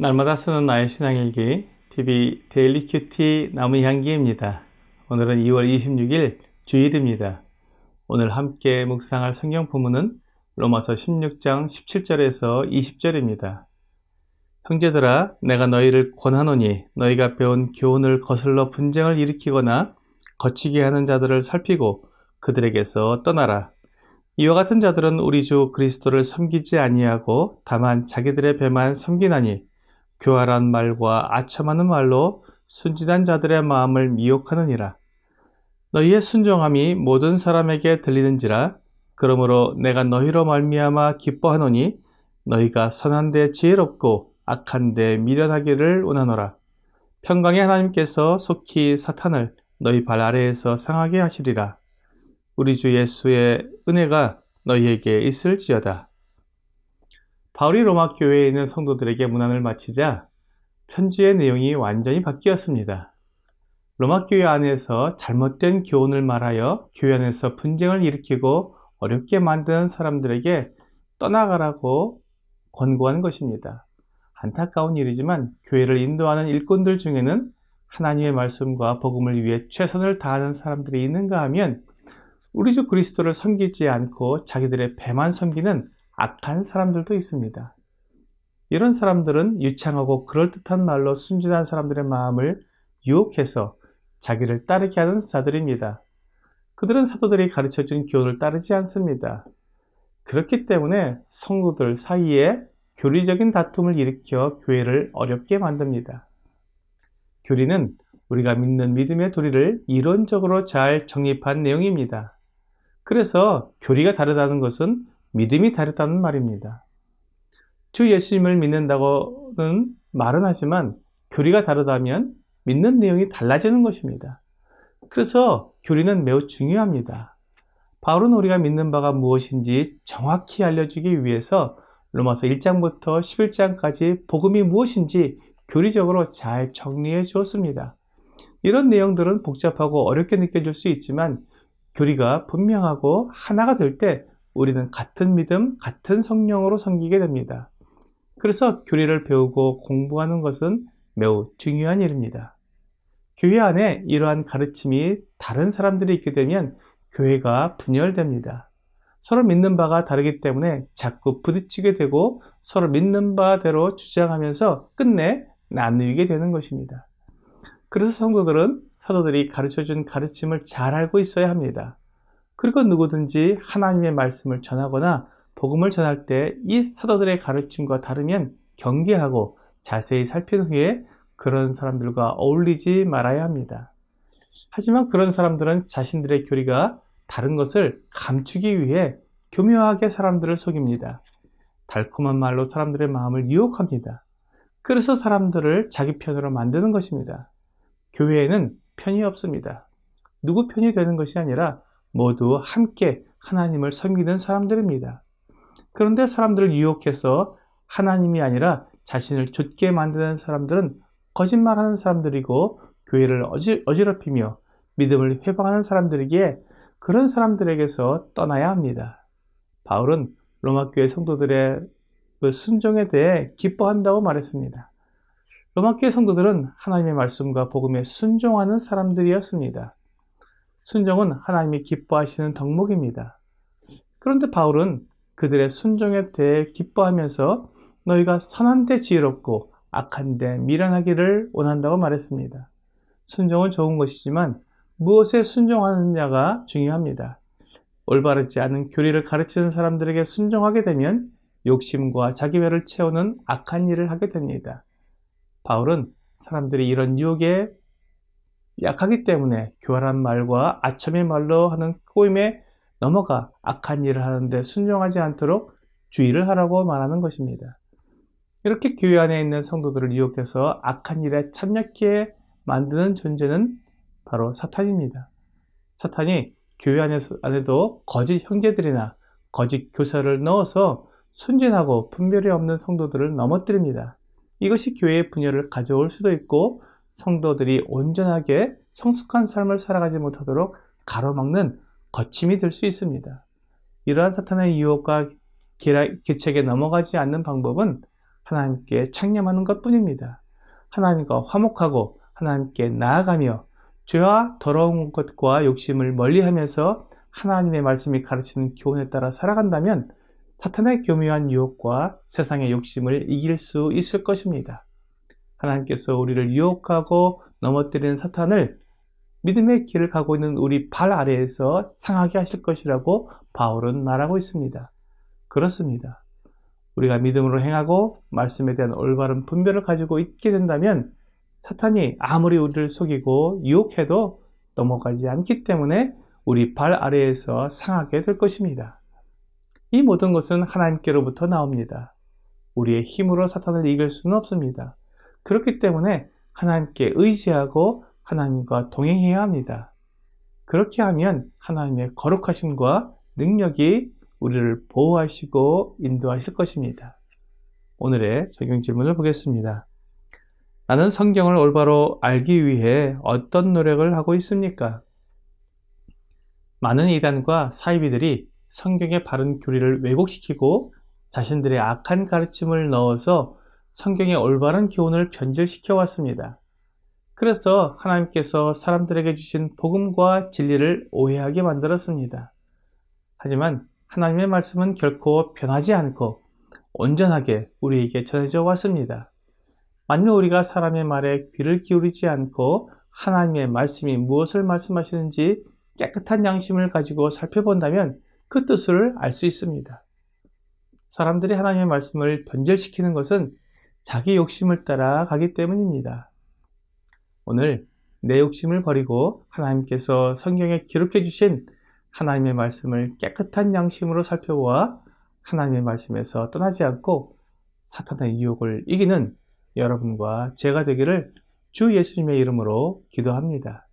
날마다 쓰는 나의 신앙일기 TV 데일리 큐티 나무 향기입니다. 오늘은 2월 26일 주일입니다. 오늘 함께 묵상할 성경 부문은 로마서 16장 17절에서 20절입니다. 형제들아 내가 너희를 권하노니 너희가 배운 교훈을 거슬러 분쟁을 일으키거나 거치게 하는 자들을 살피고 그들에게서 떠나라. 이와 같은 자들은 우리 주 그리스도를 섬기지 아니하고 다만 자기들의 배만 섬기나니 교활한 말과 아첨하는 말로 순진한 자들의 마음을 미혹하느니라. 너희의 순종함이 모든 사람에게 들리는지라 그러므로 내가 너희로 말미암아 기뻐하노니 너희가 선한 데 지혜롭고 악한 데 미련하기를 원하노라. 평강의 하나님께서 속히 사탄을 너희 발 아래에서 상하게 하시리라. 우리 주 예수의 은혜가 너희에게 있을지어다. 바울이 로마 교회에 있는 성도들에게 문안을 마치자 편지의 내용이 완전히 바뀌었습니다. 로마 교회 안에서 잘못된 교훈을 말하여 교회 안에서 분쟁을 일으키고 어렵게 만드는 사람들에게 떠나가라고 권고하는 것입니다. 안타까운 일이지만 교회를 인도하는 일꾼들 중에는 하나님의 말씀과 복음을 위해 최선을 다하는 사람들이 있는가 하면 우리 주 그리스도를 섬기지 않고 자기들의 배만 섬기는 악한 사람들도 있습니다. 이런 사람들은 유창하고 그럴듯한 말로 순진한 사람들의 마음을 유혹해서 자기를 따르게 하는 자들입니다. 그들은 사도들이 가르쳐 준 교훈을 따르지 않습니다. 그렇기 때문에 성도들 사이에 교리적인 다툼을 일으켜 교회를 어렵게 만듭니다. 교리는 우리가 믿는 믿음의 도리를 이론적으로 잘 정립한 내용입니다. 그래서 교리가 다르다는 것은 믿음이 다르다는 말입니다. 주 예수님을 믿는다고는 말은 하지만 교리가 다르다면 믿는 내용이 달라지는 것입니다. 그래서 교리는 매우 중요합니다. 바울은 우리가 믿는 바가 무엇인지 정확히 알려주기 위해서 로마서 1장부터 11장까지 복음이 무엇인지 교리적으로 잘 정리해 주었습니다. 이런 내용들은 복잡하고 어렵게 느껴질 수 있지만 교리가 분명하고 하나가 될 때 우리는 같은 믿음, 같은 성령으로 섬기게 됩니다. 그래서 교리를 배우고 공부하는 것은 매우 중요한 일입니다. 교회 안에 이러한 가르침이 다른 사람들이 있게 되면 교회가 분열됩니다. 서로 믿는 바가 다르기 때문에 자꾸 부딪히게 되고 서로 믿는 바대로 주장하면서 끝내 나누게 되는 것입니다. 그래서 성도들은 사도들이 가르쳐 준 가르침을 잘 알고 있어야 합니다. 그리고 누구든지 하나님의 말씀을 전하거나 복음을 전할 때 이 사도들의 가르침과 다르면 경계하고 자세히 살핀 후에 그런 사람들과 어울리지 말아야 합니다. 하지만 그런 사람들은 자신들의 교리가 다른 것을 감추기 위해 교묘하게 사람들을 속입니다. 달콤한 말로 사람들의 마음을 유혹합니다. 그래서 사람들을 자기 편으로 만드는 것입니다. 교회에는 편이 없습니다. 누구 편이 되는 것이 아니라 모두 함께 하나님을 섬기는 사람들입니다. 그런데 사람들을 유혹해서 하나님이 아니라 자신을 좇게 만드는 사람들은 거짓말하는 사람들이고 교회를 어지, 어지럽히며 믿음을 회방하는 사람들이기에 그런 사람들에게서 떠나야 합니다. 바울은 로마 교회 성도들의 그 순종에 대해 기뻐한다고 말했습니다. 로마 교회 성도들은 하나님의 말씀과 복음에 순종하는 사람들이었습니다. 순종은 하나님이 기뻐하시는 덕목입니다. 그런데 바울은 그들의 순종에 대해 기뻐하면서 너희가 선한 데 지혜롭고 악한 데 미련하기를 원한다고 말했습니다. 순종은 좋은 것이지만 무엇에 순종하느냐가 중요합니다. 올바르지 않은 교리를 가르치는 사람들에게 순종하게 되면 욕심과 자기회를 채우는 악한 일을 하게 됩니다. 바울은 사람들이 이런 유혹에 약하기 때문에 교활한 말과 아첨의 말로 하는 꼬임에 넘어가 악한 일을 하는데 순종하지 않도록 주의를 하라고 말하는 것입니다. 이렇게 교회 안에 있는 성도들을 유혹해서 악한 일에 참여하게 만드는 존재는 바로 사탄입니다. 사탄이 교회 안에도 거짓 형제들이나 거짓 교사를 넣어서 순진하고 분별이 없는 성도들을 넘어뜨립니다. 이것이 교회의 분열을 가져올 수도 있고 성도들이 온전하게 성숙한 삶을 살아가지 못하도록 가로막는 거침이 될 수 있습니다. 이러한 사탄의 유혹과 계책에 넘어가지 않는 방법은 하나님께 창념하는 것 뿐입니다. 하나님과 화목하고 하나님께 나아가며 죄와 더러운 것과 욕심을 멀리 하면서 하나님의 말씀이 가르치는 교훈에 따라 살아간다면 사탄의 교묘한 유혹과 세상의 욕심을 이길 수 있을 것입니다. 하나님께서 우리를 유혹하고 넘어뜨리는 사탄을 믿음의 길을 가고 있는 우리 발 아래에서 상하게 하실 것이라고 바울은 말하고 있습니다. 그렇습니다. 우리가 믿음으로 행하고 말씀에 대한 올바른 분별을 가지고 있게 된다면 사탄이 아무리 우리를 속이고 유혹해도 넘어가지 않기 때문에 우리 발 아래에서 상하게 될 것입니다. 이 모든 것은 하나님께로부터 나옵니다. 우리의 힘으로 사탄을 이길 수는 없습니다. 그렇기 때문에 하나님께 의지하고 하나님과 동행해야 합니다. 그렇게 하면 하나님의 거룩하심과 능력이 우리를 보호하시고 인도하실 것입니다. 오늘의 적용 질문을 보겠습니다. 나는 성경을 올바로 알기 위해 어떤 노력을 하고 있습니까? 많은 이단과 사이비들이 성경의 바른 교리를 왜곡시키고 자신들의 악한 가르침을 넣어서 성경의 올바른 교훈을 변질시켜 왔습니다. 그래서 하나님께서 사람들에게 주신 복음과 진리를 오해하게 만들었습니다. 하지만 하나님의 말씀은 결코 변하지 않고 온전하게 우리에게 전해져 왔습니다. 만일 우리가 사람의 말에 귀를 기울이지 않고 하나님의 말씀이 무엇을 말씀하시는지 깨끗한 양심을 가지고 살펴본다면 그 뜻을 알 수 있습니다. 사람들이 하나님의 말씀을 변절시키는 것은 자기 욕심을 따라 가기 때문입니다. 오늘 내 욕심을 버리고 하나님께서 성경에 기록해 주신 하나님의 말씀을 깨끗한 양심으로 살펴보아 하나님의 말씀에서 떠나지 않고 사탄의 유혹을 이기는 여러분과 제가 되기를 주 예수님의 이름으로 기도합니다.